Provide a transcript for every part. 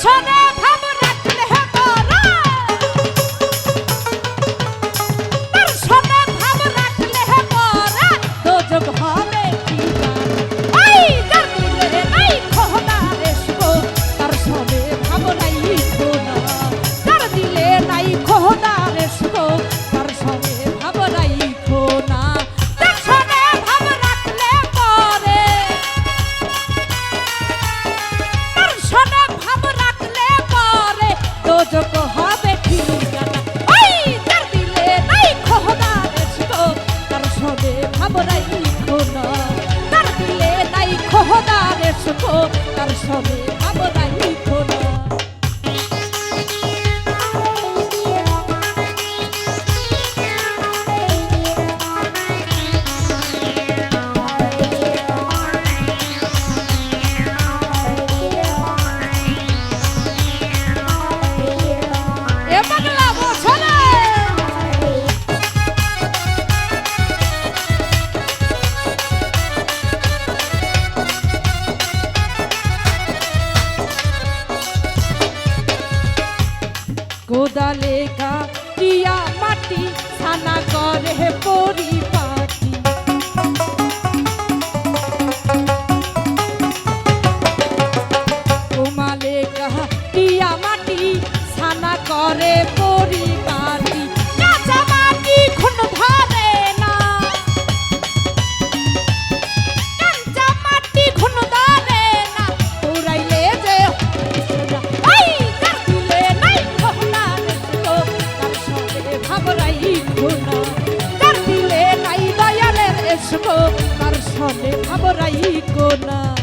전에 দোজক হবে ঠিকানা। ওই তার দিলে নাই খোদা রেছিল তার সবে ভাবরাই খোনা তার দিলে নাই খোদা রেছিল তার সবে ভাবরাই কোদালে কাটিয়া মাটি সানা করে পরি পিছনে ভাবরাই কোনা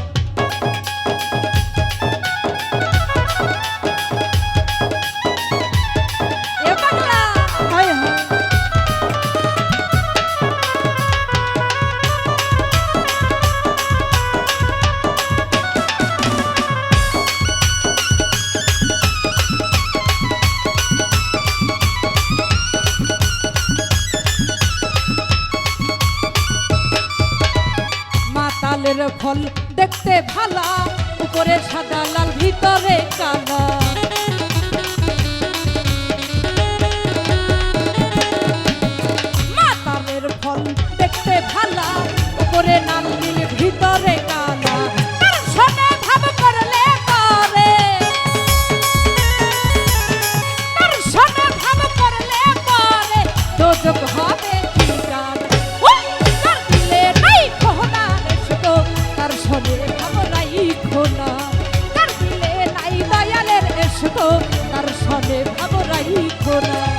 আমের ফল দেখতে ভালা উপরে সাদা লাল ভিতরে কালা। না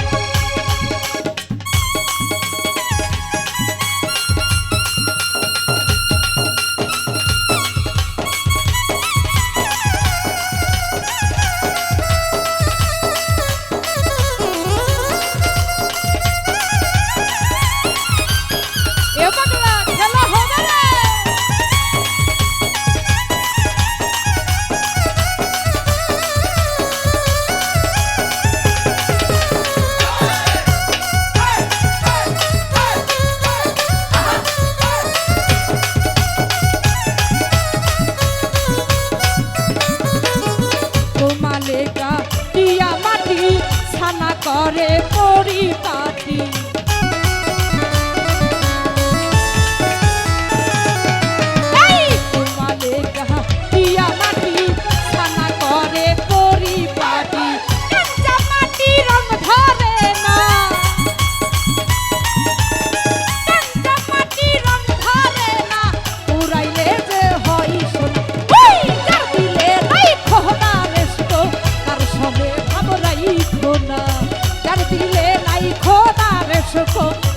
করে পরিপাটি difficult.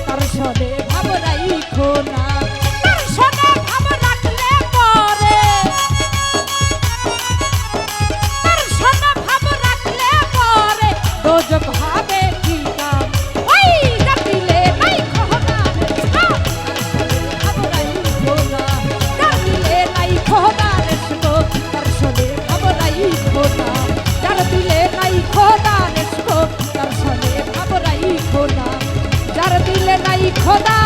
么哒